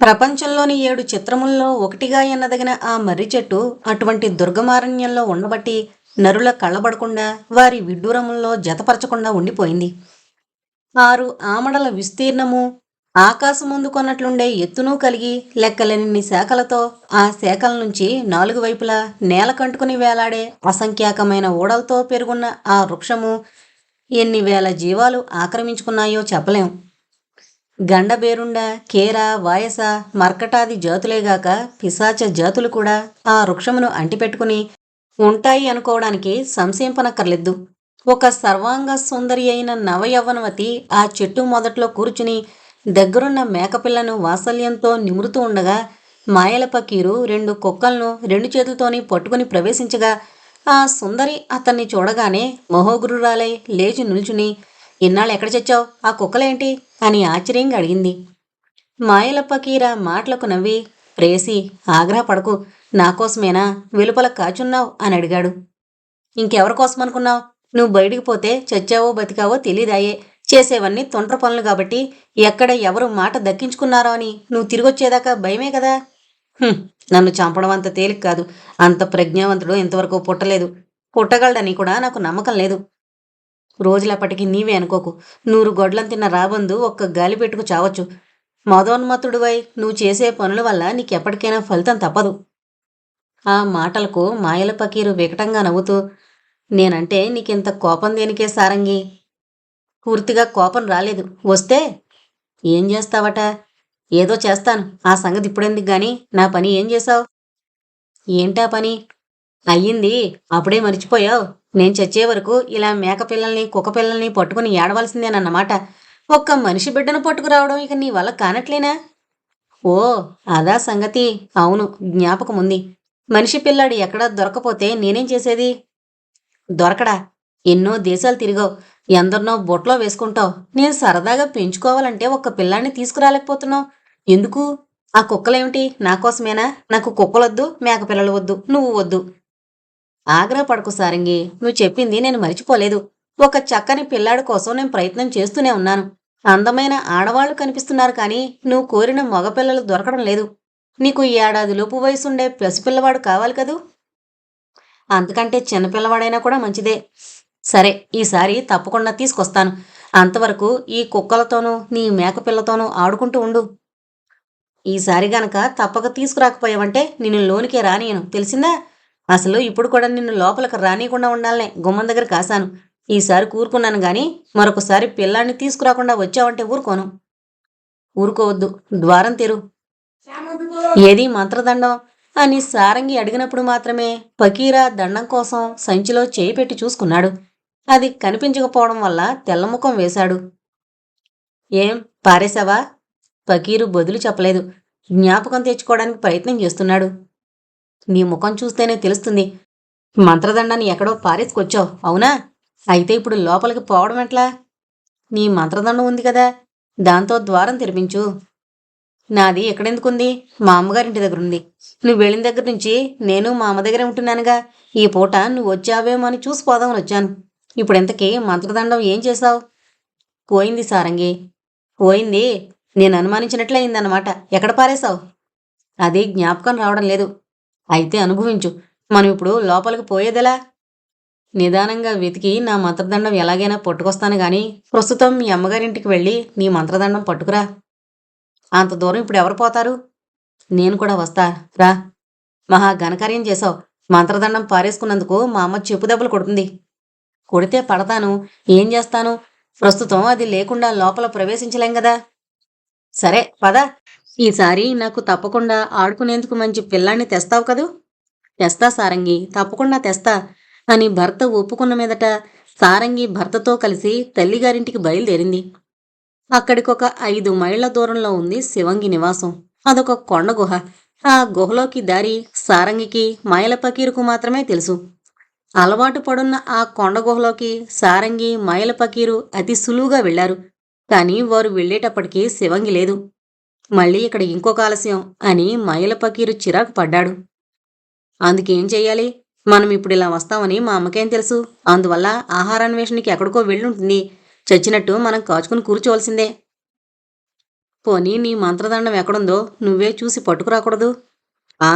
ప్రపంచంలోని ఏడు చిత్రముల్లో ఒకటిగా ఎన్నదగిన ఆ మర్రి చెట్టు అటువంటి దుర్గమారణ్యంలో ఉండబట్టి నరుల కళ్ళబడకుండా వారి విడ్డూరముల్లో జతపరచకుండా ఉండిపోయింది. ఆరు ఆమడల విస్తీర్ణము ఆకాశముందు కొన్నట్లుండే ఎత్తును కలిగి లెక్కలేని శాఖలతో ఆ శాఖల నుంచి నాలుగు వైపులా నేల కంటుకుని వేలాడే అసంఖ్యాకమైన ఓడలతో పెరుగున్న ఆ వృక్షము ఎన్ని వేల జీవాలు ఆక్రమించుకున్నాయో చెప్పలేం. గండబేరుండ కేర వాయస మర్కటాది జాతులేగాక పిశాచ జాతులు కూడా ఆ వృక్షమును అంటిపెట్టుకుని ఉంటాయి అనుకోవడానికి సంశయింపనక్కర్లేదు. ఒక సర్వాంగ సుందరి అయిన నవయవ్వనవతి ఆ చెట్టు మొదట్లో కూర్చుని దగ్గరున్న మేకపిల్లను వాత్సల్యంతో నిమురుతూ ఉండగా మాయల పకీరు రెండు కుక్కలను రెండు చేతులతోని పట్టుకుని ప్రవేశించగా ఆ సుందరి అతన్ని చూడగానే మహోగురురాలై లేచి నిల్చుని ఇన్నాళ్ళు ఎక్కడ చచ్చావు? ఆ కుక్కలేంటి? అని ఆశ్చర్యంగా అడిగింది. మాయల మాటలకు నవ్వి ప్రేసి ఆగ్రహపడకు నా కోసమేనా వెలుపల కాచున్నావు? అని అడిగాడు. ఇంకెవరి కోసం అనుకున్నావు నువ్వు బయటికి పోతే చచ్చావో బతికావో తెలీదాయే. చేసేవన్నీ తొండ్ర పనులు కాబట్టి ఎక్కడ ఎవరు మాట దక్కించుకున్నారో అని నువ్వు తిరిగొచ్చేదాకా భయమే కదా? నన్ను చంపడం అంత తేలిక కాదు. అంత ప్రజ్ఞావంతుడు ఇంతవరకు పుట్టలేదు. పుట్టగలడని కూడా నాకు నమ్మకం లేదు. రోజులప్పటికి నీవే అనుకోకు. నూరు గొడ్లం తిన్న రాబందు ఒక్క గాలి పెట్టుకు చావచ్చు. మదోన్మత్తుడువై నువ్వు చేసే పనుల వల్ల నీకెప్పటికైనా ఫలితం తప్పదు. ఆ మాటలకు మాయల పకీరు వికటంగా నవ్వుతూ నేనంటే నీకింత కోపం దేనికే సారంగి? పూర్తిగా కోపం రాలేదు. వస్తే ఏం చేస్తావట? ఏదో చేస్తాను. ఆ సంగతి ఇప్పుడెందుకు గాని? నా పని ఏం చేశావు? ఏంటా పని? అయ్యింది అప్పుడే మర్చిపోయావు. నేను చచ్చే వరకు ఇలా మేకపిల్లల్ని కుక్కపిల్లల్ని కుక్క పిల్లల్ని పట్టుకుని ఏడవలసిందేనన్నమాట. ఒక్క మనిషి బిడ్డను పట్టుకురావడం ఇక నీ వల్ల కానట్లేనా? ఓ అదా సంగతి. అవును జ్ఞాపకం ఉంది. మనిషి పిల్లాడు ఎక్కడా దొరకపోతే నేనేం చేసేది? దొరకడా? ఎన్నో దేశాలు తిరిగావు. ఎందరినో బొట్లో వేసుకుంటావు. నేను సరదాగా పెంచుకోవాలంటే ఒక్క పిల్లాన్ని తీసుకురాలేకపోతున్నావు. ఎందుకు? ఆ కుక్కలేమిటి? నా కోసమేనా? నాకు కుక్కలొద్దు మేక పిల్లలు వద్దు నువ్వు వద్దు. ఆగ్రహ పడకు సారంగి. నువ్వు చెప్పింది నేను మర్చిపోలేదు. ఒక చక్కని పిల్లాడి కోసం నేను ప్రయత్నం చేస్తూనే ఉన్నాను. అందమైన ఆడవాళ్ళు కనిపిస్తున్నారు కానీ నువ్వు కోరిన మగపిల్లలు దొరకడం లేదు. నీకు ఈ ఏడాది లోపు వయసుండే పసిపిల్లవాడు కావాలి కదూ? అంతకంటే చిన్నపిల్లవాడైనా కూడా మంచిదే. సరే ఈసారి తప్పకుండా తీసుకొస్తాను. అంతవరకు ఈ కుక్కలతోనూ నీ మేకపిల్లతోనూ ఆడుకుంటూ ఉండు. ఈసారి గనక తప్పక తీసుకురాకపోయావంటే నిన్ను లోనికే రానియను. తెలిసిందా? అసలు ఇప్పుడు కూడా నిన్ను లోపలికి రానియకుండా ఉండాలనే గుమ్మం దగ్గర కాశాను. ఈసారి కూరుకున్నాను గాని మరొకసారి పిల్లాన్ని తీసుకురాకుండా వచ్చావంటే ఊరుకోను. ఊరుకోవద్దు. ద్వారం తెరు. ఏది మంత్రదండం? అని సారంగి అడిగినప్పుడు మాత్రమే పకీరా దండం కోసం సంచిలో చేయి పెట్టి చూసుకున్నాడు. అది కనిపించకపోవడం వల్ల తెల్లముఖం వేశాడు. ఏం పారేశావా? పకీరు బదులు చెప్పలేదు. జ్ఞాపకం తెచ్చుకోవడానికి ప్రయత్నం చేస్తున్నాడు. నీ ముఖం చూస్తేనే తెలుస్తుంది. మంత్రదండాన్ని ఎక్కడో పారేసుకొచ్చావు అవునా? అయితే ఇప్పుడు లోపలికి పోవడం ఎట్లా? నీ మంత్రదండం ఉంది కదా దాంతో ద్వారం తెరిపించు. నాది ఎక్కడెందుకుంది? మా అమ్మగారింటి దగ్గర ఉంది నువ్వు వెళ్ళిన దగ్గర నుంచి నేను మా అమ్మ దగ్గరే ఉంటున్నానుగా. ఈ పూట నువ్వు వచ్చావేమో అని చూసిపోదామని వచ్చాను. ఇప్పుడు ఇంతకీ మంత్రదండం ఏం చేశావు? పోయింది సారంగి. పోయింది. నేను అనుమానించినట్లయిందన్నమాట ఎక్కడ పారేశావు? అది జ్ఞాపకం రావడం లేదు. అయితే అనుభవించు. మనం ఇప్పుడు లోపలికి పోయేదెలా? నిదానంగా వెతికి నా మంత్రదండం ఎలాగైనా పట్టుకొస్తాను గాని ప్రస్తుతం మీ అమ్మగారింటికి వెళ్ళి నీ మంత్రదండం పట్టుకురా. అంత దూరం ఇప్పుడు ఎవరు పోతారు? నేను కూడా వస్తా. రా. మహా ఘనకార్యం చేశావు. మంత్రదండం పారేసుకున్నందుకు మా అమ్మ చెప్పు దెబ్బలు కొడుతుంది. కొడితే పడతాను. ఏం చేస్తాను? ప్రస్తుతం అది లేకుండా లోపల ప్రవేశించలేం కదా సరే పద. ఈసారి నాకు తప్పకుండా ఆడుకునేందుకు మంచి పిల్లాన్ని తెస్తావు కదూ? తెస్తా సారంగి తప్పకుండా తెస్తా. అని భర్త ఒప్పుకున్న మీదట సారంగి భర్తతో కలిసి తల్లిగారింటికి బయలుదేరింది. అక్కడికొక ఐదు మైళ్ళ దూరంలో ఉంది శివంగి నివాసం. అదొక కొండ గుహ. ఆ గుహలోకి దారి సారంగికి మైల పకీరుకు మాత్రమే తెలుసు. అలవాటు పడున్న ఆ కొండ గుహలోకి సారంగి మైల పకీరు అతి సులువుగా వెళ్ళారు కానీ వారు వెళ్ళేటప్పటికీ శివంగి లేదు. మళ్ళీ ఇక్కడ ఇంకొక ఆలస్యం అని మైల పకీరు చిరాకు పడ్డాడు. అందుకేం చేయాలి మనం ఇప్పుడు ఇలా వస్తామని మా అమ్మకేం తెలుసు? అందువల్ల ఆహారాన్వేషణకి ఎక్కడికో వెళ్ళుంటుంది. చచ్చినట్టు మనం కాచుకుని కూర్చోవలసిందే. పోనీ నీ మంత్రదండం ఎక్కడుందో నువ్వే చూసి పట్టుకురాకూడదు ఆ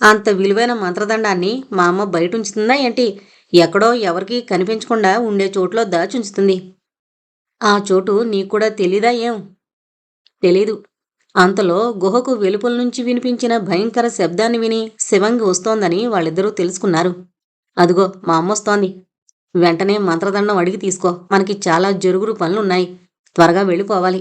అంత విలువైన మంత్రదండాన్ని మా అమ్మ బయట ఉంచుతుందా ఏంటి? ఎక్కడో ఎవరికి కనిపించకుండా ఉండే చోట్లో దాచుంచుతుంది. ఆ చోటు నీకు కూడా తెలీదా ఏం? తెలీదు. అంతలో గుహకు వెలుపల నుంచి వినిపించిన భయంకర శబ్దాన్ని విని శివంగి వస్తోందని వాళ్ళిద్దరూ తెలుసుకున్నారు. అదిగో మా అమ్మ వస్తోంది. వెంటనే మంత్రదండం అడిగి తీసుకో. మనకి చాలా జరుగురు పనులున్నాయి. త్వరగా వెళ్ళిపోవాలి.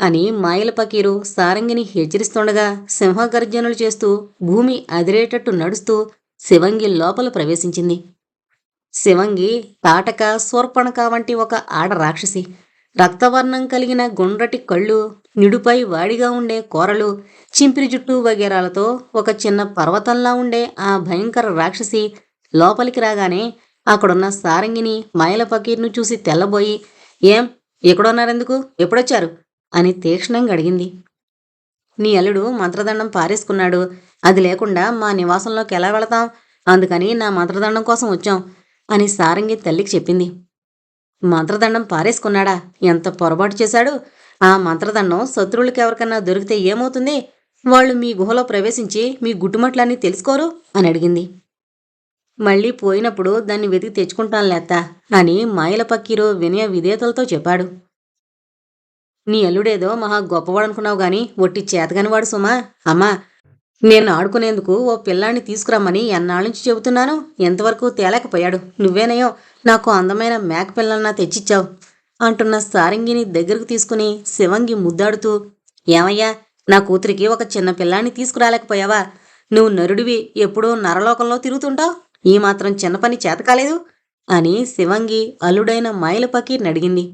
అని మాయల పకీరు సారంగిని హెచ్చరిస్తుండగా సింహగర్జనలు చేస్తూ భూమి అదిరేటట్టు నడుస్తూ శివంగి లోపల ప్రవేశించింది. శివంగి తాటక స్వర్పణక వంటి ఒక ఆడ రాక్షసి. రక్తవర్ణం కలిగిన గుండ్రటి కళ్ళు నిడుపై వాడిగా ఉండే కూరలు చింపిరి జుట్టు వగేరాలతో ఒక చిన్న పర్వతంలా ఉండే ఆ భయంకర రాక్షసి లోపలికి రాగానే అక్కడున్న సారంగిని మాయల పకీర్ను చూసి తెల్లబోయి ఏం? ఎక్కడున్నారెందుకు? ఎప్పుడొచ్చారు? అని తీక్షణంగా అడిగింది. నీ అల్లుడు మంత్రదండం పారేసుకున్నాడు. అది లేకుండా మా నివాసంలోకి ఎలా వెళతాం? అందుకని నా మంత్రదండం కోసం వచ్చాం అని సారంగి తల్లికి చెప్పింది. మంత్రదండం పారేసుకున్నాడా? ఎంత పొరపాటు చేశాడు? ఆ మంత్రదండం శత్రువులకి ఎవరికన్నా దొరికితే ఏమవుతుంది? వాళ్ళు మీ గుహలో ప్రవేశించి మీ గుట్టుమట్లన్నీ తెలుసుకోరు? అని అడిగింది. మళ్ళీ పోయినప్పుడు దాన్ని వెతికి తెచ్చుకుంటాను లేత్తా అని మాయల పక్కీరో వినయ విధేతలతో చెప్పాడు. నీ అల్లుడేదో మహా గొప్పవాడనుకున్నావు గాని ఒట్టి చేతగానివాడు సుమా. అమ్మా నేను ఆడుకునేందుకు ఓ పిల్లాన్ని తీసుకురమ్మని ఎన్నాళ్ళ నుంచి చెబుతున్నాను? ఎంతవరకు తేలేకపోయాడు. నువ్వేనయో నాకు అందమైన మేక పిల్లలన్నా తెచ్చిచ్చావు అంటున్న సారంగిని దగ్గరకు తీసుకుని శివంగి ముద్దాడుతూ ఏమయ్యా నా కూతురికి ఒక చిన్న పిల్లాన్ని తీసుకురాలేకపోయావా? నువ్వు నరుడివి ఎప్పుడూ నరలోకంలో తిరుగుతుంటావు? ఈ మాత్రం చిన్న పని చేతకాలేదు అని శివంగి అల్లుడైన మైలపకి నడిగింది.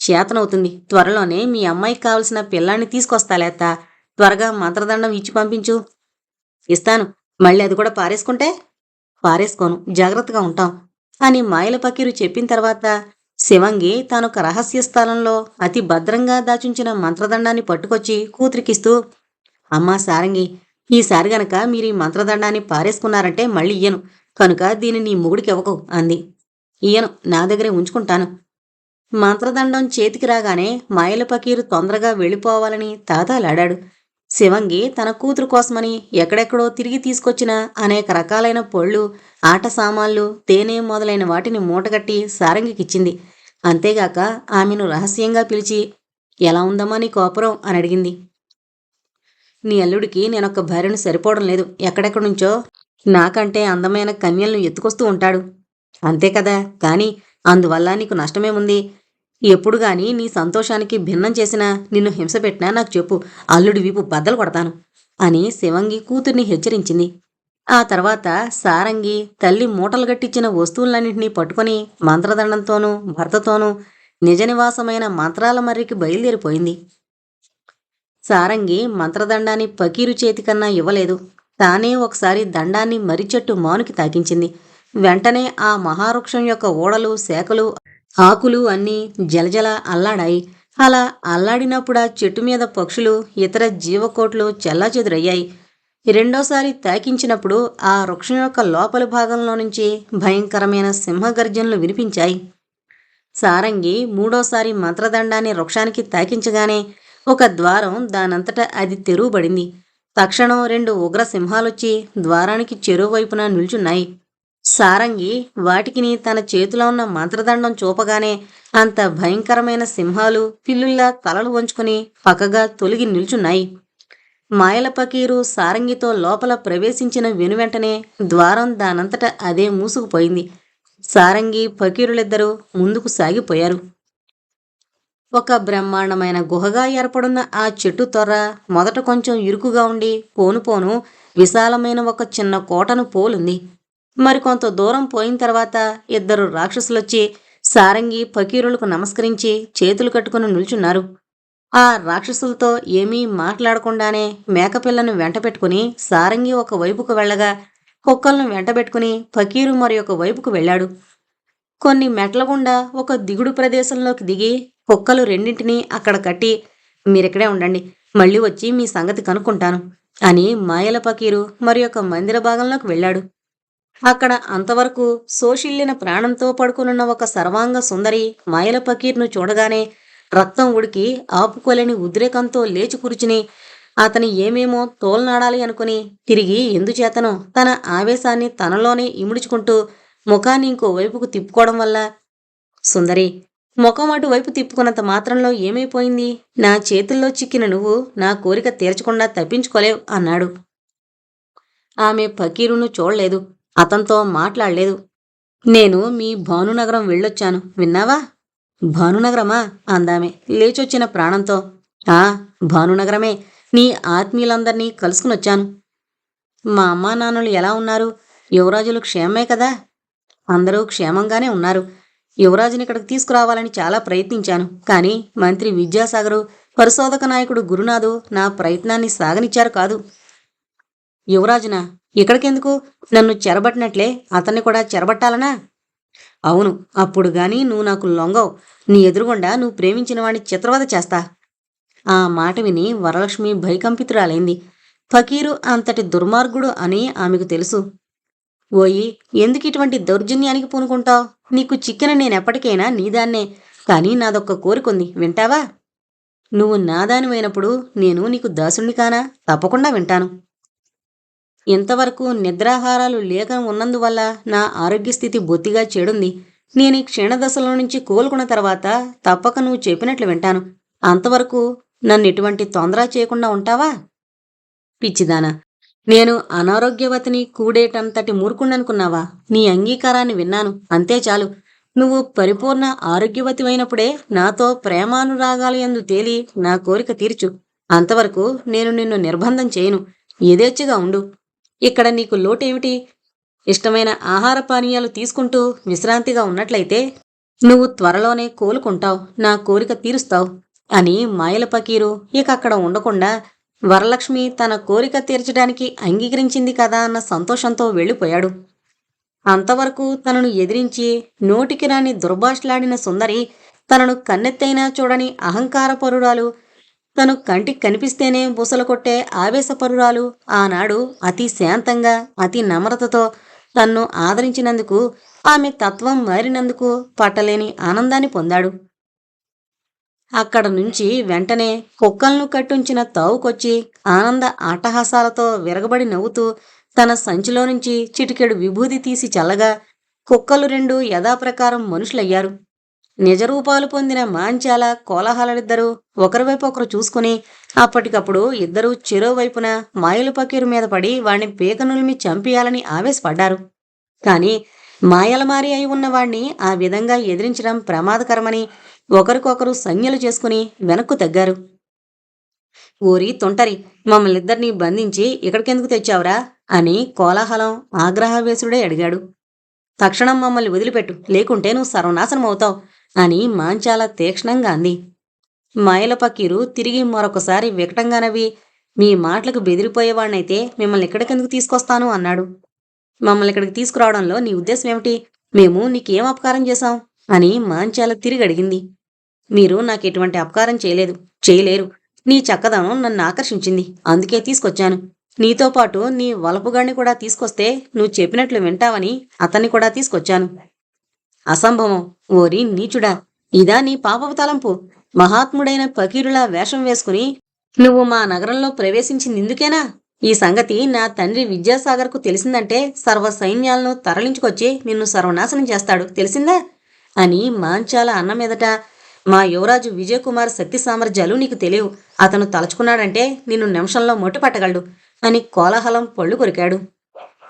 చేతనవుతుంది. త్వరలోనే మీ అమ్మాయికి కావలసిన పిల్లాన్ని తీసుకొస్తాలేత త్వరగా మంత్రదండం ఇచ్చి పంపించు. ఇస్తాను. మళ్ళీ అది కూడా పారేసుకుంటే? పారేసుకోను. జాగ్రత్తగా ఉంటాం. అని మాయల పకీరు చెప్పిన తర్వాత శివంగి తానొక రహస్య స్థలంలో అతి భద్రంగా దాచుంచిన మంత్రదండాన్ని పట్టుకొచ్చి కూతురికిస్తూ అమ్మా సారంగి ఈసారి గనక మీరు ఈ మంత్రదండాన్ని పారేసుకున్నారంటే మళ్ళీ ఇయ్యను. కనుక దీన్ని నీ మొగుడికి ఇవ్వకు అంది. ఇయ్యను. నా దగ్గరే ఉంచుకుంటాను. మంత్రదండం చేతికి రాగానే మాయల పకీరు తొందరగా వెళ్ళిపోవాలని తాతాలాడాడు. శివంగి తన కూతురు కోసమని ఎక్కడెక్కడో తిరిగి తీసుకొచ్చిన అనేక రకాలైన పళ్ళు ఆట సామాన్లు తేనె మొదలైన వాటిని మూటగట్టి సారంగికిచ్చింది. అంతేగాక ఆమెను రహస్యంగా పిలిచి ఎలా ఉందమ్మా నీ కోపురం? అని అడిగింది. నీ అల్లుడికి నేనొక్క భార్యను సరిపోవడం లేదు. ఎక్కడెక్కడి నుంచో? నాకంటే అందమైన కన్యలను ఎత్తుకొస్తూ ఉంటాడు. అంతే కదా? కానీ అందువల్ల నీకు నష్టమేముంది? ఎప్పుడు గాని నీ సంతోషానికి భిన్నం చేసినా నిన్ను హింస పెట్టినా నాకు చెప్పు. అల్లుడి వీపు బద్దలు కొడతాను అని శివంగి కూతుర్ని హెచ్చరించింది. ఆ తర్వాత సారంగి తల్లి మూటలు గట్టించిన వస్తువులన్నింటినీ పట్టుకొని మంత్రదండంతోనూ భర్తతోనూ నిజనివాసమైన మంత్రాల మర్రికి బయలుదేరిపోయింది. సారంగి మంత్రదండాన్ని పకీరు చేతికన్నా ఇవ్వలేదు. తానే ఒకసారి దండాన్ని మరిచెట్టు మానుకి తాకించింది. వెంటనే ఆ మహావృక్షం యొక్క ఓడలు శాఖలు ఆకులు అన్నీ జలజల అల్లాడాయి. అలా అల్లాడినప్పుడు ఆ చెట్టు మీద పక్షులు ఇతర జీవకోట్లు చెల్లాచెదురయ్యాయి. రెండోసారి తాకించినప్పుడు ఆ వృక్షం యొక్క లోపలి భాగంలో నుంచి భయంకరమైన సింహగర్జనలు వినిపించాయి. సారంగి మూడోసారి మంత్రదండాన్ని వృక్షానికి తాకించగానే ఒక ద్వారం దానంతట అది తెరువబడింది. తక్షణం రెండు ఉగ్ర సింహాలొచ్చి ద్వారానికి చెరువువైపున నిల్చున్నాయి. సారంగి వాటికిని తన చేతిలో ఉన్న మంత్రదండం చూపగానే అంత భయంకరమైన సింహాలు పిల్లుల్లా తలలు వంచుకుని పక్కగా తొలగి నిల్చున్నాయి. మాయల పకీరు సారంగితో లోపల ప్రవేశించిన వెనువెంటనే ద్వారం దానంతట అదే మూసుకుపోయింది. సారంగి ఫకీరులిద్దరూ ముందుకు సాగిపోయారు. ఒక బ్రహ్మాండమైన గుహగా ఏర్పడున్న ఆ చెట్టు తొర్ర మొదట కొంచెం ఇరుకుగా ఉండి పోను పోను విశాలమైన ఒక చిన్న కోటను పోలుంది. మరికొంత దూరం పోయిన తర్వాత ఇద్దరు రాక్షసులొచ్చి సారంగి ఫకీరులకు నమస్కరించి చేతులు కట్టుకుని నిల్చున్నారు. ఆ రాక్షసులతో ఏమీ మాట్లాడకుండానే మేకపిల్లను వెంటపెట్టుకుని సారంగి ఒక వైపుకు వెళ్ళగా కుక్కలను వెంటబెట్టుకుని ఫకీరు మరి ఒక వైపుకు వెళ్ళాడు. కొన్ని మెట్ల గుండా ఒక దిగుడు ప్రదేశంలోకి దిగి కుక్కలు రెండింటినీ అక్కడ కట్టి మీరిక్కడే ఉండండి మళ్ళీ వచ్చి మీ సంగతి కనుక్కుంటాను అని మాయల పకీరు మరి ఒక మందిర భాగంలోకి వెళ్ళాడు. అక్కడ అంతవరకు సోషిల్లిన ప్రాణంతో పడుకునున్న ఒక సర్వాంగ సుందరి మాయల పకీర్ను చూడగానే రక్తం ఉడికి ఆపుకోలేని ఉద్రేకంతో లేచి కూర్చుని అతని ఏమేమో తోలనాడాలి అనుకుని తిరిగి ఎందుచేతనో తన ఆవేశాన్ని తనలోనే ఇముడుచుకుంటూ ముఖాన్ని ఇంకో వైపుకు తిప్పుకోవడం వల్ల సుందరి ముఖం అటువైపు తిప్పుకున్నంత మాత్రంలో ఏమైపోయింది? నా చేతుల్లో చిక్కిన నువ్వు నా కోరిక తీర్చకుండా తప్పించుకోలేవు అన్నాడు. ఆమె ఫకీరును చూడలేదు. అతనితో మాట్లాడలేదు. నేను మీ భానునగరం వెళ్ళొచ్చాను. విన్నావా? భానునగరమా? అందామె. లేచొచ్చిన ప్రాణంతో. ఆ భానునగరమే. నీ ఆత్మీయులందరినీ కలుసుకునొచ్చాను. మా అమ్మా నాన్నలు ఎలా ఉన్నారు? యువరాజులు క్షేమమే కదా? అందరూ క్షేమంగానే ఉన్నారు. యువరాజుని ఇక్కడికి తీసుకురావాలని చాలా ప్రయత్నించాను. కానీ మంత్రి విద్యాసాగరు పరిశోధక నాయకుడు గురునాథు నా ప్రయత్నాన్ని సాగనిచ్చారు కాదు. యువరాజునా? ఇక్కడికెందుకు? నన్ను చెరబట్టినట్లే అతన్ని కూడా చెరబట్టాలనా? అవును అప్పుడు గాని నువ్వు నాకు లొంగవు. నీ ఎదురుగుండా నువ్వు ప్రేమించిన వాడిని చిత్రవద చేస్తా. ఆ మాట విని వరలక్ష్మి భయకంపితురాలైంది. ఫకీరు అంతటి దుర్మార్గుడు అని ఆమెకు తెలుసు. ఓయి ఎందుకు ఇటువంటి దౌర్జన్యానికి పూనుకుంటావు? నీకు చిక్కిన నేనెప్పటికైనా నీదాన్నే. కానీ నాదొక్క కోరికుంది వింటావా? నువ్వు నాదానివైనప్పుడు నేను నీకు దాసుణ్ణి కానా? తప్పకుండా వింటాను. ఇంతవరకు నిద్రాహారాలు లేక ఉన్నందువల్ల నా ఆరోగ్య స్థితి బొత్తిగా చెడుంది. నేను ఈ క్షీణదశలో నుంచి కోలుకున్న తర్వాత తప్పక నువ్వు చెప్పినట్లు వింటాను. అంతవరకు నన్ను ఎటువంటి తొందర చేయకుండా ఉంటావా? పిచ్చిదానా! నేను అనారోగ్యవతిని కూడేటంతటి మూర్ఖుండనుకున్నావా నీ అంగీకారాన్ని విన్నాను. అంతే చాలు. నువ్వు పరిపూర్ణ ఆరోగ్యవతివైనప్పుడే నాతో ప్రేమానురాగాలు ఎందు తేలి నా కోరిక తీర్చు. అంతవరకు నేను నిన్ను నిర్బంధం చేయను. యథేచ్ఛగా ఉండు. ఇక్కడ నీకు లోటేమిటి? ఇష్టమైన ఆహార పానీయాలు తీసుకుంటూ విశ్రాంతిగా ఉన్నట్లయితే నువ్వు త్వరలోనే కోలుకుంటావు నా కోరిక తీరుస్తావు అని మాయల పకీరు ఇక అక్కడ ఉండకుండా వరలక్ష్మి తన కోరిక తీర్చడానికి అంగీకరించింది కదా అన్న సంతోషంతో వెళ్ళిపోయాడు. అంతవరకు తనను ఎదిరించి నోటికి రాని దుర్భాషలాడిన సుందరి తనను కన్నెత్తైనా చూడని అహంకారపరురాలు తను కంటికి కనిపిస్తేనే బుసలు కొట్టే ఆవేశపరురాలు. ఆనాడు అతి శాంతంగా అతి నమ్రతతో తన్ను ఆదరించినందుకు ఆమె తత్వం మారినందుకు పట్టలేని ఆనందాన్ని పొందాడు. అక్కడ నుంచి వెంటనే కుక్కలను కట్టుంచిన తావుకొచ్చి ఆనంద ఆటహాసాలతో విరగబడి నవ్వుతూ తన సంచిలో నుంచి చిటికెడు విభూది తీసి చల్లగా కుక్కలు రెండు యథాప్రకారం మనుషులయ్యారు. నిజరూపాలు పొందిన మాంచాల కోలాహలలిద్దరూ ఒకరివైపు ఒకరు చూసుకుని అప్పటికప్పుడు ఇద్దరూ చెరోవైపున మాయలు పకీరు మీద పడి వాణ్ణి పీకనులిమి చంపేయాలని ఆవేశపడ్డారు. కాని మాయలమారి అయి ఉన్నవాణ్ణి ఆ విధంగా ఎదిరించడం ప్రమాదకరమని ఒకరికొకరు సంజ్ఞలు చేసుకుని వెనక్కు తగ్గారు. ఊరి తుంటరి మమ్మల్నిద్దరినీ బంధించి ఇక్కడికెందుకు తెచ్చావురా? అని కోలాహలం ఆగ్రహవేశుడే అడిగాడు. తక్షణం మమ్మల్ని వదిలిపెట్టు లేకుంటే నువ్వు సర్వనాశనం అవుతావు అని మాంచాల తీక్షణంగా అంది. మాయల పకీరు తిరిగి మరొకసారి వికటంగానవి మీ మాటలకు బెదిరిపోయేవాణ్ణైతే మిమ్మల్ని ఇక్కడికెందుకు తీసుకొస్తాను? అన్నాడు. మమ్మల్ని ఇక్కడికి తీసుకురావడంలో నీ ఉద్దేశం ఏమిటి? మేము నీకేం అపకారం చేశాం? అని మాంచాల తిరిగి అడిగింది. మీరు నాకు ఎటువంటి అపకారం చేయలేదు చేయలేరు. నీ చక్కదనం నన్ను ఆకర్షించింది. అందుకే తీసుకొచ్చాను. నీతో పాటు నీ వలపుగాడిని కూడా తీసుకొస్తే నువ్వు చెప్పినట్లు వింటావని అతన్ని కూడా తీసుకొచ్చాను. అసంభవం. ఓరి నీచుడా ఇదా నీ పాపపు తలంపు మహాత్ముడైన ఫకీరులా వేషం వేసుకుని నువ్వు మా నగరంలో ప్రవేశించిందిందుకేనా? ఈ సంగతి నా తండ్రి విద్యాసాగర్కు తెలిసిందంటే సర్వ సైన్యాలను తరలించుకొచ్చి నిన్ను సర్వనాశనం చేస్తాడు. తెలిసిందా? అని మాంచాల అన్న మీదట మా యువరాజు విజయకుమార్ శక్తి సామర్థ్యాలు నీకు తెలియవు. అతను తలుచుకున్నాడంటే నిన్ను నిమిషంలో మొట్టుపట్టగలడు అని కోలాహలం పళ్ళు కొరికాడు.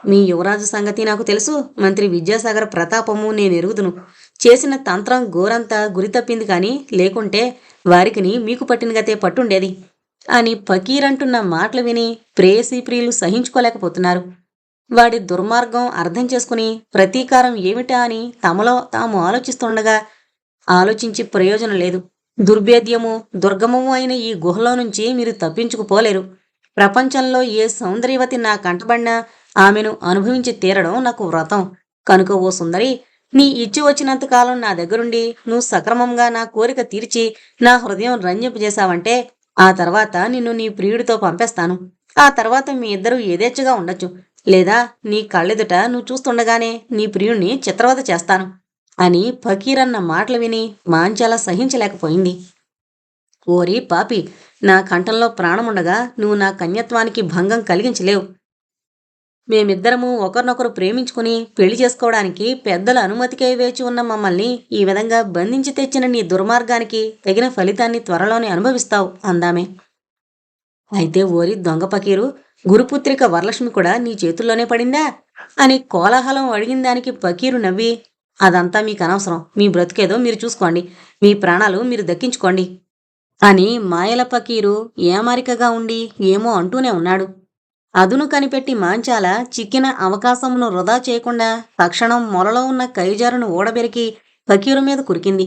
మీ యువరాజు సంగతి నాకు తెలుసు. మంత్రి విద్యాసాగర్ ప్రతాపము నేను ఎరుగుదును. చేసిన తంత్రం గోరంతా గురి తప్పింది కానీ లేకుంటే వారికిని మీకు పట్టిన గతే పట్టుండేది. అని ఫకీరంటున్న మాటలు విని ప్రేయసీ ప్రియులు సహించుకోలేకపోతున్నారు. వాడి దుర్మార్గం అర్థం చేసుకుని ప్రతీకారం ఏమిటా అని తమలో తాము ఆలోచిస్తుండగా ఆలోచించి ప్రయోజనం లేదు. దుర్భేద్యము దుర్గమము అయిన ఈ గుహలో నుంచి మీరు తప్పించుకుపోలేరు. ప్రపంచంలో ఏ సౌందర్యవతి నా కంటబడినా ఆమెను అనుభవించి తీరడం నాకు వ్రతం. కనుక ఓ సుందరి నీ ఇచ్చి వచ్చినంత కాలం నా దగ్గరుండి నువ్వు సక్రమంగా నా కోరిక తీర్చి నా హృదయం రంజింపజేశావంటే ఆ తర్వాత నిన్ను నీ ప్రియుడితో పంపేస్తాను. ఆ తర్వాత మీ ఇద్దరూ ఏదేచ్ఛగా ఉండొచ్చు. లేదా నీ కళ్ళెదుట నువ్వు చూస్తుండగానే నీ ప్రియుణ్ణి చిత్రవద చేస్తాను అని ఫకీరన్న మాటలు విని మాంచాల సహించలేకపోయింది. ఓరి పాపి నా కంఠంలో ప్రాణముండగా నువ్వు నా కన్యత్వానికి భంగం కలిగించలేవు. మేమిద్దరము ఒకరినొకరు ప్రేమించుకుని పెళ్ళి చేసుకోవడానికి పెద్దల అనుమతికై వేచి ఉన్న మమ్మల్ని ఈ విధంగా బంధించి తెచ్చిన నీ దుర్మార్గానికి తగిన ఫలితాన్ని త్వరలోనే అనుభవిస్తావు అందామే. అయితే ఓరి దొంగ పకీరు గురుపుత్రిక వరలక్ష్మి కూడా నీ చేతుల్లోనే పడిందా? అని కోలాహలం అడిగిన దానికి పకీరు నవ్వి అదంతా మీకు అనవసరం. మీ బ్రతికేదో మీరు చూసుకోండి. మీ ప్రాణాలు మీరు దక్కించుకోండి. అని మాయల పకీరు ఏమారికగా ఉండి ఏమో అంటూనే ఉన్నాడు. అదును కనిపెట్టి మాంచాల చిక్కిన అవకాశమును వృధా చేయకుండా తక్షణం మొలలో ఉన్న కైజారును ఊడబెరికి ఫకీరు మీద కురికింది.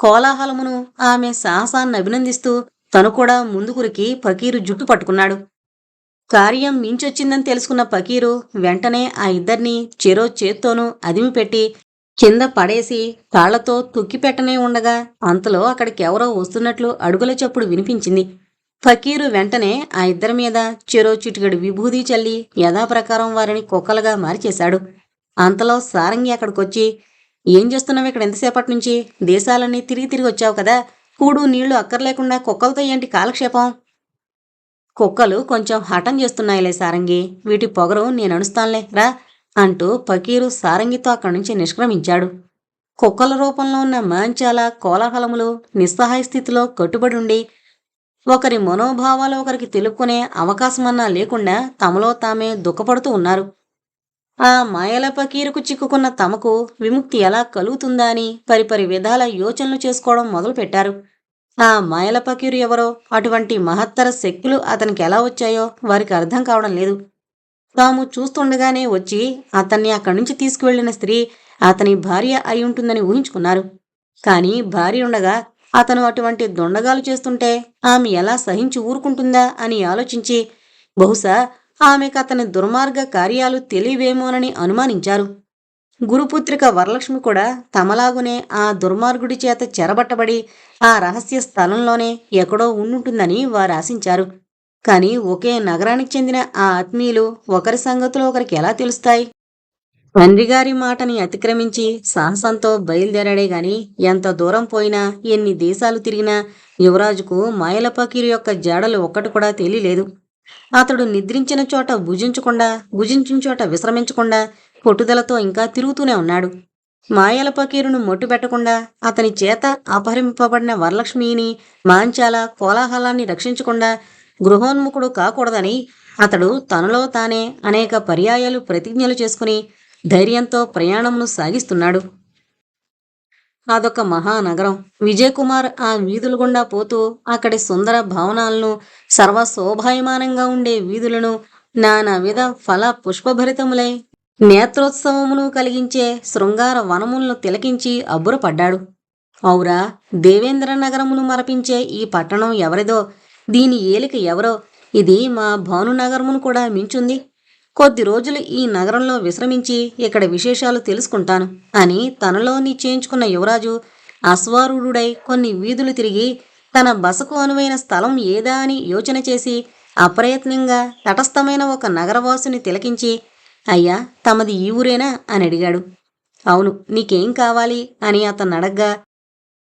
కోలాహలమును ఆమె సాహసాన్ని అభినందిస్తూ తను కూడా ముందుకురికి ఫకీరు జుట్టు పట్టుకున్నాడు. కార్యం మించొచ్చిందని తెలుసుకున్న ఫకీరు వెంటనే ఆ ఇద్దరిని చెరో చేత్తోనూ అదిమిపెట్టి కింద పడేసి కాళ్ళతో తొక్కిపెట్టనే ఉండగా అంతలో అక్కడికెవరో వస్తున్నట్లు అడుగుల చప్పుడు వినిపించింది. ఫకీరు వెంటనే ఆ ఇద్దరి మీద చెరో చిటికడు విభూది చల్లి యథాప్రకారం వారిని కుక్కలుగా మార్చేశాడు. అంతలో సారంగి అక్కడికొచ్చి ఏం చేస్తున్నావు ఇక్కడ ఎంతసేపటి నుంచి దేశాలన్నీ తిరిగి తిరిగి వచ్చావు కదా. కూడు నీళ్ళు అక్కర్లేకుండా కుక్కలతో ఏంటి కాలక్షేపం? కుక్కలు కొంచెం హఠం చేస్తున్నాయిలే సారంగి. వీటి పొగరు నేను అణుస్తానులే. రా అంటూ ఫకీరు సారంగితో అక్కడి నుంచి నిష్క్రమించాడు. కుక్కల రూపంలో ఉన్న మాంచాల కోలాహలములు నిస్సహాయ స్థితిలో కట్టుబడి ఉండి ఒకరి మనోభావాలు ఒకరికి తెలుపుకునే అవకాశమన్నా లేకుండా తమలో తామే దుఃఖపడుతూ ఉన్నారు. ఆ మాయల పకీరుకు చిక్కుకున్న తమకు విముక్తి ఎలా కలుగుతుందా అని పరిపరి విధాల యోచనలు చేసుకోవడం మొదలుపెట్టారు. ఆ మాయల పకీరు ఎవరో అటువంటి మహత్తర శక్తులు అతనికి ఎలా వచ్చాయో వారికి అర్థం కావడం లేదు. తాము చూస్తుండగానే వచ్చి అతన్ని అక్కడి నుంచి తీసుకువెళ్ళిన స్త్రీ అతని భార్య అయి ఉంటుందని ఊహించుకున్నారు. కానీ భార్య ఉండగా అతను అటువంటి దొండగాలు చేస్తుంటే ఆమె ఎలా సహించి ఊరుకుంటుందా అని ఆలోచించి బహుశా ఆమెకు అతని దుర్మార్గ కార్యాలు తెలియవేమోనని అనుమానించారు. గురుపుత్రిక వరలక్ష్మి కూడా తమలాగునే ఆ దుర్మార్గుడి చేత చెరబట్టబడి ఆ రహస్య స్థలంలోనే ఎక్కడో ఉండుంటుందని వారు ఆశించారు. కానీ ఒకే నగరానికి చెందిన ఆ ఆత్మీయులు ఒకరి సంగతులు ఒకరికి ఎలా తెలుస్తాయి? తండ్రిగారి మాటని అతిక్రమించి సాహసంతో బయలుదేరాడే గాని ఎంత దూరం పోయినా ఎన్ని దేశాలు తిరిగినా యువరాజుకు మాయలపకీరు యొక్క జాడలు ఒక్కటి కూడా తెలియలేదు అతడు నిద్రించిన చోట భుజించకుండా భుజించిన చోట విశ్రమించకుండా పట్టుదలతో ఇంకా తిరుగుతూనే ఉన్నాడు. మాయల పకీరును మొట్టుబెట్టకుండా అతని చేత అపహరింపబడిన వరలక్ష్మిని మాంచాల కోలాహలాన్ని రక్షించకుండా గృహోన్ముఖుడు కాకూడదని అతడు తనలో తానే అనేక పర్యాయాలు ప్రతిజ్ఞలు చేసుకుని ధైర్యంతో ప్రయాణమును సాగిస్తున్నాడు. అదొక మహానగరం. విజయకుమార్ ఆ వీధుల గుండా పోతూ అక్కడి సుందర భవనాలను సర్వశోభాయమానంగా ఉండే వీధులను నానావిధ ఫల పుష్పభరితములై నేత్రోత్సవమును కలిగించే శృంగార వనములను తిలకించి అబ్బురపడ్డాడు. ఔరా దేవేంద్ర నగరమును మరపించే ఈ పట్టణం ఎవరిదో దీని ఏలిక ఎవరో ఇది మా భానునగరమును కూడా మించుంది. కొద్ది రోజులు ఈ నగరంలో విశ్రమించి ఇక్కడ విశేషాలు తెలుసుకుంటాను అని తనలో నిశ్చయించుకున్న యువరాజు అశ్వారూఢుడై కొన్ని వీధులు తిరిగి తన బసకు అనువైన స్థలం ఏదా అని యోచన చేసి అప్రయత్నంగా తటస్థమైన ఒక నగరవాసుని తిలకించి అయ్యా తమది ఈ ఊరేనా? అని అడిగాడు. అవును నీకేం కావాలి? అని అతను అడగ్గా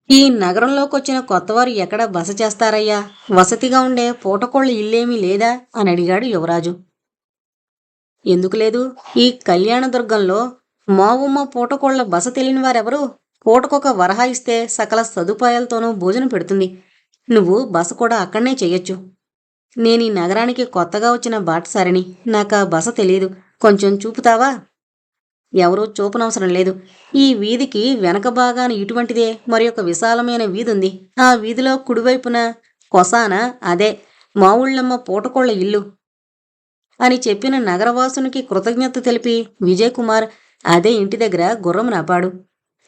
ఈ నగరంలోకొచ్చిన కొత్తవారు ఎక్కడ బస చేస్తారయ్యా? వసతిగా ఉండే పూటకోళ్ళ ఇల్లేమీ లేదా? అని అడిగాడు యువరాజు. ఎందుకు లేదు? ఈ కళ్యాణదుర్గంలో మావుమ్మ పూటకోళ్ళ బస తెలియని వారెవరు? పూటకొక వరహ ఇస్తే సకల సదుపాయాలతోనూ భోజనం పెడుతుంది. నువ్వు బస కూడా అక్కడనే చెయ్యొచ్చు. నేను ఈ నగరానికి కొత్తగా వచ్చిన బాటసారిని. నాకు ఆ బస తెలియదు. కొంచెం చూపుతావా? ఎవరూ చూపనవసరం లేదు. ఈ వీధికి వెనక భాగాన ఇటువంటిదే మరి ఒక విశాలమైన వీధి ఉంది ఆ వీధిలో కుడివైపున కొసాన అదే మావుళ్ళమ్మ పూటకోళ్ళ ఇల్లు. అని చెప్పిన నగరవాసునికి కృతజ్ఞత తెలిపి విజయ్ కుమార్ అదే ఇంటి దగ్గర గుర్రమును ఆపాడు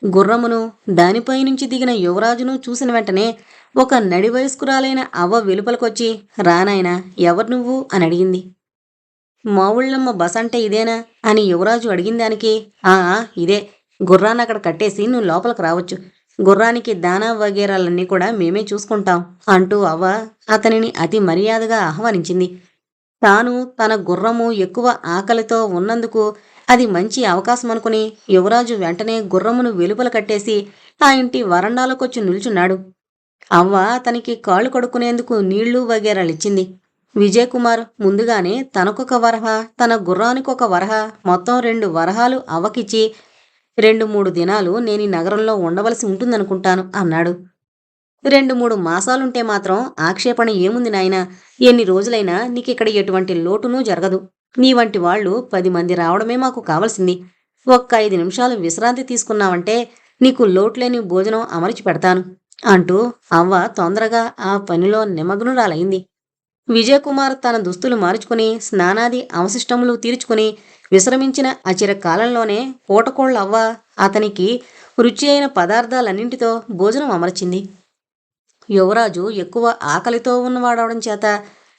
గుర్రమును దానిపై నుంచి దిగిన యువరాజును చూసిన వెంటనే ఒక నడి వయస్కురాలైన అవ్వ వెలుపలకొచ్చి రానాయనా ఎవరు నువ్వు? అని అడిగింది. మావుళ్ళమ్మ బస్ అంటే ఇదేనా? అని యువరాజు అడిగిన దానికి ఆ ఆ, ఇదే. గుర్రాన్ని అక్కడ కట్టేసి నువ్వు లోపలికి రావచ్చు. గుర్రానికి దానా వగేరాలన్నీ కూడా మేమే చూసుకుంటాం అంటూ అవ్వ అతనిని అతి మర్యాదగా ఆహ్వానించింది. తాను తన గుర్రము ఎక్కువ ఆకలితో ఉన్నందుకు అది మంచి అవకాశం అనుకుని యువరాజు వెంటనే గుర్రమును వెలుపల కట్టేసి ఆ ఇంటి వరండాలకొచ్చి నిల్చున్నాడు. అవ్వ అతనికి కాళ్ళు కడుక్కునేందుకు నీళ్ళు వగేరాలిచ్చింది. విజయకుమార్ ముందుగానే తనకొక వరహ తన గుర్రానికొక వరహ మొత్తం రెండు వరహాలు అవ్వకిచ్చి రెండు మూడు దినాలు నేను ఈ నగరంలో ఉండవలసి ఉంటుందనుకుంటాను అన్నాడు. రెండు మూడు మాసాలుంటే మాత్రం ఆక్షేపణ ఏముంది నాయనా? ఎన్ని రోజులైనా నీకిక్కడ ఎటువంటి లోటునూ జరగదు. నీ వంటి వాళ్ళు పది మంది రావడమే మాకు కావలసింది. ఒక్క ఐదు నిమిషాలు విశ్రాంతి తీసుకున్నావంటే నీకు లోట్లేని భోజనం అమర్చి పెడతాను అంటూ అవ్వ తొందరగా ఆ పనిలో నిమగ్నురాలైంది. విజయకుమార్ తన దుస్తులు మార్చుకుని స్నానాది అవశిష్టములు తీర్చుకుని విశ్రమించిన అచిర కాలంలోనే పూటకోళ్ళవ్వ అతనికి రుచి అయిన పదార్థాలన్నింటితో భోజనం అమర్చింది. యువరాజు ఎక్కువ ఆకలితో ఉన్నవాడవడం చేత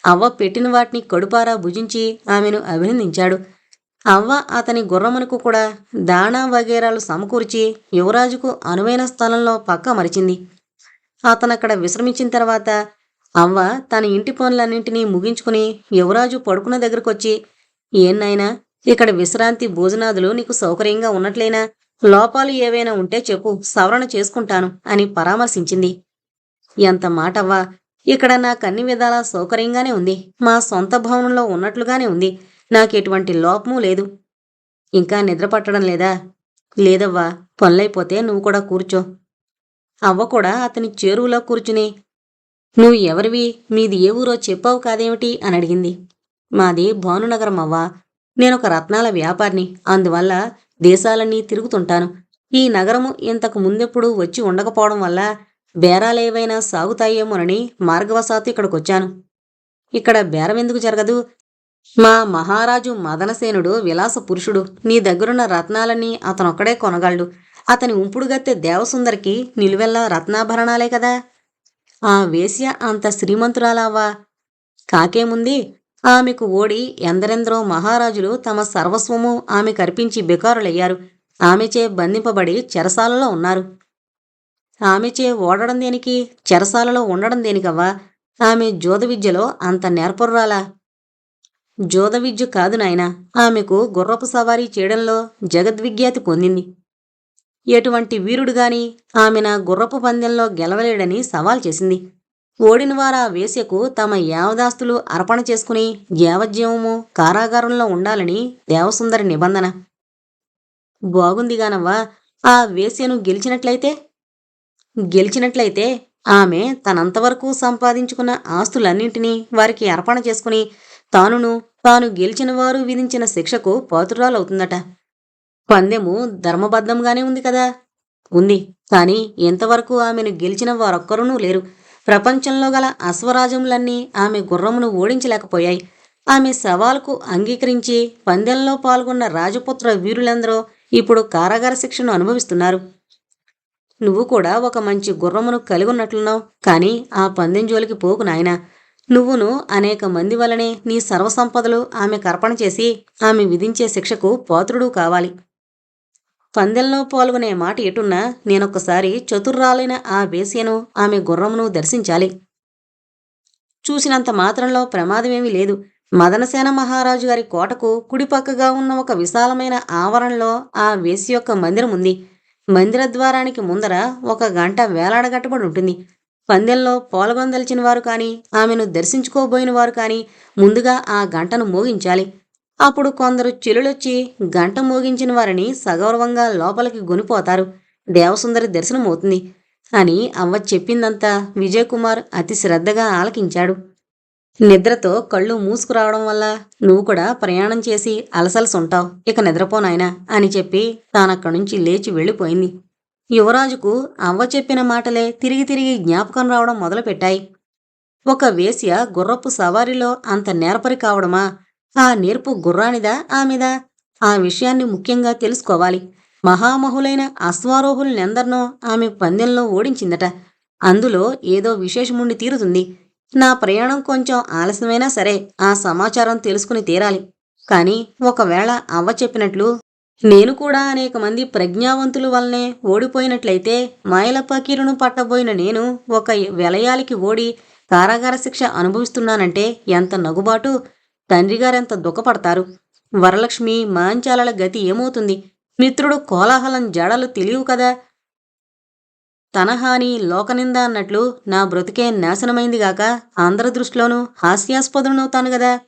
అవ్వ పెట్టిన వాటిని కడుపారా భుజించి ఆమెను అభినందించాడు. అవ్వ అతని గుర్రమునకు కూడా దాణా వగేరాలు సమకూర్చి యువరాజుకు అనువైన స్థలంలో పక్క మరిచింది. అతనక్కడ విశ్రమించిన తర్వాత అవ్వ తన ఇంటి పనులన్నింటినీ ముగించుకుని యువరాజు పడుకున్న దగ్గరకొచ్చి ఏన్నైనా ఇక్కడ విశ్రాంతి భోజనాదులు నీకు సౌకర్యంగా ఉన్నట్లేనా లోపాలు ఏవైనా ఉంటే చెప్పు సవరణ చేసుకుంటాను అని పరామర్శించింది. ఎంత మాటవ్వా? ఇక్కడ నాకన్ని విధాలా సౌకర్యంగానే ఉంది. మా సొంత భవనంలో ఉన్నట్లుగానే ఉంది. నాకెటువంటి లోపమూ లేదు. ఇంకా నిద్ర పట్టడం లేదా? లేదవ్వా పనులైపోతే నువ్వు కూడా కూర్చో. అవ్వ కూడా అతని చేరువులో కూర్చుని. నువ్వు ఎవరివి? మీది ఏ ఊరో చెప్పావు కాదేమిటి? అని అడిగింది. మాది భానునగరం అవ్వా. నేనొక రత్నాల వ్యాపారిని. అందువల్ల దేశాలన్నీ తిరుగుతుంటాను. ఈ నగరము ఇంతకు ముందెప్పుడు వచ్చి ఉండకపోవడం వల్ల బేరాలేవైనా సాగుతాయేమోనని మార్గవశాత్తు ఇక్కడికొచ్చాను. ఇక్కడ బేరం ఎందుకు జరగదు? మా మహారాజు మదనసేనుడు విలాస పురుషుడు నీ దగ్గరున్న రత్నాలన్నీ అతనొక్కడే కొనగలడు. అతని ఉంపుడుగత్తె దేవసుందరికి నిలువెల్లా రత్నాభరణాలే కదా? ఆ వేశ్య అంత శ్రీమంతురాలావా కాకేముంది? ఆమెకు ఓడి ఎందరెందరో మహారాజులు తమ సర్వస్వము ఆమె కర్పించి బికారులయ్యారు. ఆమెచే బంధింపబడి చెరసాలలో ఉన్నారు. ఆమెచే ఓడడం దేనికి? చెరసాలలో ఉండడం దేనికవ్వా? ఆమె జోద విద్యలో అంత నేర్పరురాలా? జోద విద్య కాదు నాయనా. ఆమెకు గుర్రపు సవారీ చేయడంలో జగద్విఖ్యాతి పొందింది. ఎటువంటి వీరుడు గాని ఆమె నా గుర్రపు పందెంలో గెలవలేడని సవాల్ చేసింది. ఓడిన వారా వేశ్యకు తమ యావదాస్తులు అర్పణ చేసుకుని యావజ్జీవము కారాగారంలో ఉండాలని దేవసుందరి నిబంధన. బాగుందిగానవ్వా ఆ వేశ్యను గెలిచినట్లయితే గెలిచినట్లయితే ఆమె తనంతవరకు సంపాదించుకున్న ఆస్తులన్నింటినీ వారికి అర్పణ చేసుకుని తానును తాను గెలిచిన వారు విధించిన శిక్షకు పాత్రురాలవుతుందట. పందెము ధర్మబద్ధంగానే ఉంది కదా? ఉంది. కానీ ఎంతవరకు ఆమెను గెలిచిన వారొక్కరూనూ లేరు. ప్రపంచంలో గల అశ్వరాజములన్నీ ఆమె గుర్రమును ఓడించలేకపోయాయి. ఆమె సవాల్కు అంగీకరించి పందెంలో పాల్గొన్న రాజపుత్ర వీరులందరూ ఇప్పుడు కారాగార శిక్షను అనుభవిస్తున్నారు. నువ్వు కూడా ఒక మంచి గుర్రమును కలిగి ఉన్నట్లున్నావు కానీ ఆ పందెం జోలికి పోకు నాయనా. నువ్వును అనేక మంది వలనే నీ సర్వసంపదలు ఆమె కర్పణ చేసి ఆమె విధించే శిక్షకు పాత్రుడు కావాలి. పందెంలో పాల్గొనే మాట ఎటున్నా నేనొక్కసారి చతుర్రాలైన ఆ వేశ్యను ఆమె గుర్రమును దర్శించాలి. చూసినంత మాత్రంలో ప్రమాదమేమీ లేదు. మదనసేన మహారాజు గారి కోటకు కుడిపక్కగా ఉన్న ఒక విశాలమైన ఆవరణలో ఆ వేసి యొక్క మందిరం ఉంది మందిర ద్వారానికి ముందర ఒక గంట వేలాడగట్టబడి ఉంటుంది. పందెల్లో పాల్గొందలిచిన వారు కానీ ఆమెను దర్శించుకోబోయిన వారు కానీ ముందుగా ఆ గంటను మోగించాలి. అప్పుడు కొందరు చెలులొచ్చి గంట మోగించిన వారిని సగౌరవంగా లోపలికి గొనిపోతారు. దేవసుందరి దర్శనమవుతుంది అని అవ్వ చెప్పిందంతా విజయకుమార్ అతి శ్రద్ధగా ఆలకించాడు. నిద్రతో కళ్ళు మూసుకురావడం వల్ల నువ్వు కూడా ప్రయాణం చేసి అలసలసుంటావు. ఇక నిద్రపోనాయనా అని చెప్పి తానక్కడి నుంచి లేచి వెళ్ళిపోయింది. యువరాజుకు అవ్వ చెప్పిన మాటలే తిరిగి తిరిగి జ్ఞాపకం రావడం మొదలుపెట్టాయి. ఒక వేశ్య గుర్రపు సవారీలో అంత నేర్పరి కావడమా? ఆ నేర్పు గుర్రానిదా ఆమెదా? ఆ విషయాన్ని ముఖ్యంగా తెలుసుకోవాలి. మహామహులైన అశ్వారోహులనెందరినో ఆమె పందెంలో ఓడించిందట. అందులో ఏదో విశేషముండి తీరుతుంది. నా ప్రయాణం కొంచెం ఆలస్యమైనా సరే ఆ సమాచారం తెలుసుకుని తీరాలి. కాని ఒకవేళ అవ్వ చెప్పినట్లు నేను కూడా అనేక మంది ప్రజ్ఞావంతుల వల్లనే ఓడిపోయినట్లయితే మాయల పకీరును పట్టబోయిన నేను ఒక విలయాలికి ఓడి కారాగార శిక్ష అనుభవిస్తున్నానంటే ఎంత నగుబాటు? తండ్రిగారెంత దుఃఖపడతారు? వరలక్ష్మి మాంచాలల గతి ఏమవుతుంది? మిత్రుడు కోలాహలం జడలు తెలియవు కదా? తనహాని లోకనింద అన్నట్లు నా బ్రతికే నాశనమైంది గాక అందరి దృష్టిలోనూ హాస్యాస్పదునవుతాను గదా.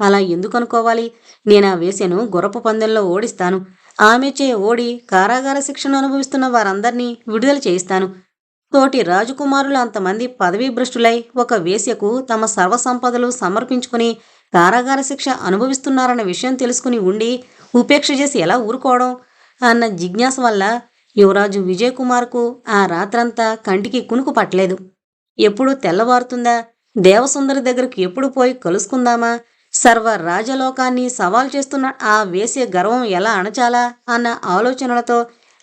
అలా ఎందుకు అనుకోవాలి? నేను ఆ వేశ్యను గుర్రపు పందెంలో ఓడిస్తాను. ఆమెచే ఓడి కారాగార శిక్షను అనుభవిస్తున్న వారందర్నీ విడుదల చేయిస్తాను. తోటి రాజకుమారులు అంతమంది పదవీ భ్రష్టులై ఒక వేశ్యకు తమ సర్వసంపదలు సమర్పించుకుని కారాగార శిక్ష అనుభవిస్తున్నారన్న విషయం తెలుసుకుని ఉండి ఉపేక్ష చేసి ఎలా ఊరుకోవడం? అన్న జిజ్ఞాస వల్ల యువరాజు విజయ్ కుమార్కు ఆ రాత్రంతా కంటికి కునుకు పట్టలేదు. ఎప్పుడు తెల్లవారుతుందా? దేవసుందరి దగ్గరకు ఎప్పుడు పోయి కలుసుకుందామా? సర్వ రాజలోకాన్ని సవాల్ చేస్తున్న ఆ వేసే గర్వం ఎలా అణచాలా? అన్న ఆలోచనలతో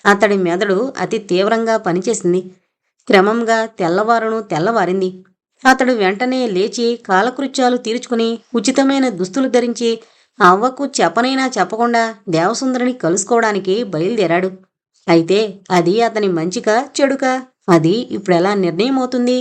అతడి మెదడు అతి తీవ్రంగా పనిచేసింది. క్రమంగా తెల్లవారును తెల్లవారింది. అతడు వెంటనే లేచి కాలకృత్యాలు తీర్చుకుని ఉచితమైన దుస్తులు ధరించి అవ్వకు చెప్పనైనా చెప్పకుండా దేవసుందరిని కలుసుకోవడానికి బయలుదేరాడు. అయితే అది అతని మంచికా చెడుకా? అది ఇప్పుడెలా నిర్ణయం అవుతుంది